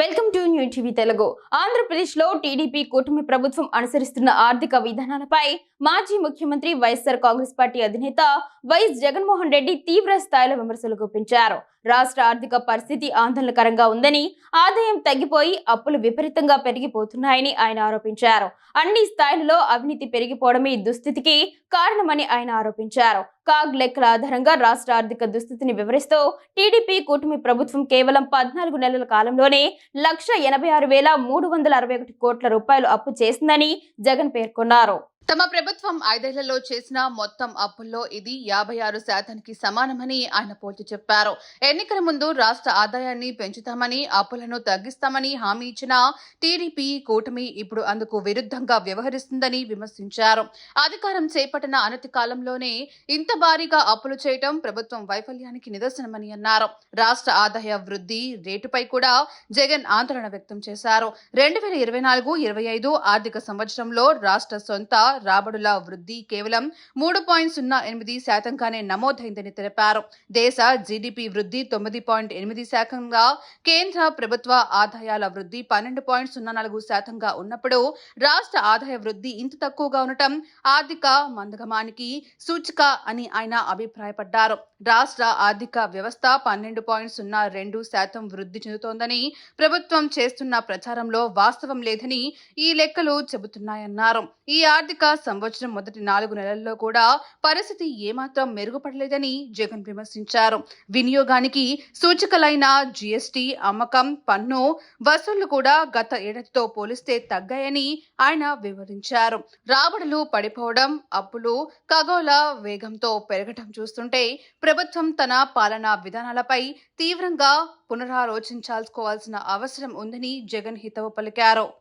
Welcome to new TV Telugu. ఆంధ్రప్రదేశ్లో TDP కూటమి ప్రభుత్వం అనుసరిస్తున్న ఆర్థిక విధానాలపై మాజీ ముఖ్యమంత్రి వైఎస్ఆర్ కాంగ్రెస్ పార్టీ అధినేత వైఎస్ జగన్మోహన్ రెడ్డి తీవ్ర స్థాయిలో విమర్శలు గుప్పించారు. రాష్ట్ర ఆర్థిక పరిస్థితి ఆందోళనకరంగా ఉందని ఆదాయం తగ్గిపోయి అప్పులు విపరీతంగా పెరిగిపోతున్నాయని ఆయన ఆరోపించారు. అన్ని స్థాయిలలో అవినీతి పెరిగిపోవడమే ఈ దుస్థితికి కారణమని ఆయన ఆరోపించారు. కాగ్ లెక్కల ఆధారంగా రాష్ట్ర ఆర్థిక దుస్థితిని వివరిస్తూ టీడీపీ కూటమి ప్రభుత్వం కేవలం పద్నాలుగు నెలల కాలంలోనే లక్ష ఎనభై ఆరు వేల మూడు వందల అరవై ఒకటి కోట్ల రూపాయలు అప్పు చేసిందని జగన్ పేర్కొన్నారు. తమ ప్రభుత్వం ఐదేళ్ళలో చేసిన మొత్తం అప్పుల్లో ఇది యాభై ఆరు శాతానికి సమానమని ఆయన పోల్చి చెప్పారు. ఎన్నికల ముందు రాష్ట్ర ఆదాయాన్ని పెంచుతామని అప్పులను తగ్గిస్తామని హామీ ఇచ్చిన టీడీపీ కూటమి ఇప్పుడు అందుకు విరుద్ధంగా వ్యవహరిస్తుందని విమర్శించారు. అధికారం చేపట్టిన అనతి కాలంలోనే ఇంత భారీగా అప్పులు చేయటం ప్రభుత్వం వైఫల్యానికి నిదర్శనమని అన్నారు. రాష్ట్ర ఆదాయ వృద్ధి రేటుపై కూడా జగన్ ఆందోళన వ్యక్తం చేశారు. రెండు వేల ఇరవై నాలుగు ఇరవై ఐదు ఆర్థిక సంవత్సరంలో రాష్ట్ర సొంత రాబడుల వృద్ధి కేవలం మూడు పాయింట్ సున్నా ఎనిమిది శాతంగానే నమోదైందని తెలిపారు. దేశ జీడిపి వృద్ధి తొమ్మిది పాయింట్ ఎనిమిది శాతంగా కేంద్ర ప్రభుత్వ ఆదాయాల వృద్ధి పన్నెండు పాయింట్ సున్నా నాలుగు శాతంగా ఉన్నప్పుడు రాష్ట్ర ఆదాయ వృద్ధి ఇంత తక్కువగా ఉండటం ఆర్థిక మందగమానికి సూచిక అని ఆయన అభిప్రాయపడ్డారు. రాష్ట్ర ఆర్థిక వ్యవస్థ పన్నెండు పాయింట్ సున్నా రెండు శాతం వృద్ధి చెందుతోందని ప్రభుత్వం చేస్తున్న ప్రచారంలో వాస్తవం లేదని ఈ లెక్కలు చెబుతున్నాయన్నారు. ఈ ఆర్థిక సంవత్సరం మొదటి నాలుగు నెలల్లో కూడా పరిస్థితి ఏమాత్రం మెరుగుపడలేదని జగన్ విమర్శించారు. వినియోగానికి సూచికలైన జీఎస్టీ అమ్మకం పన్ను వసూళ్ళు కూడా గత ఏడాదితో పోలిస్తే తగ్గాయని ఆయన వివరించారు. రాబడులు పడిపోవడం అప్పులు ఖగోళ వేగంతో పెరగటం చూస్తుంటే ప్రభుత్వం తన పాలనా విధానాలపై తీవ్రంగా పునరాలోచించాల్సుకోవాల్సిన అవసరం ఉందని జగన్ హితవు పలికారు.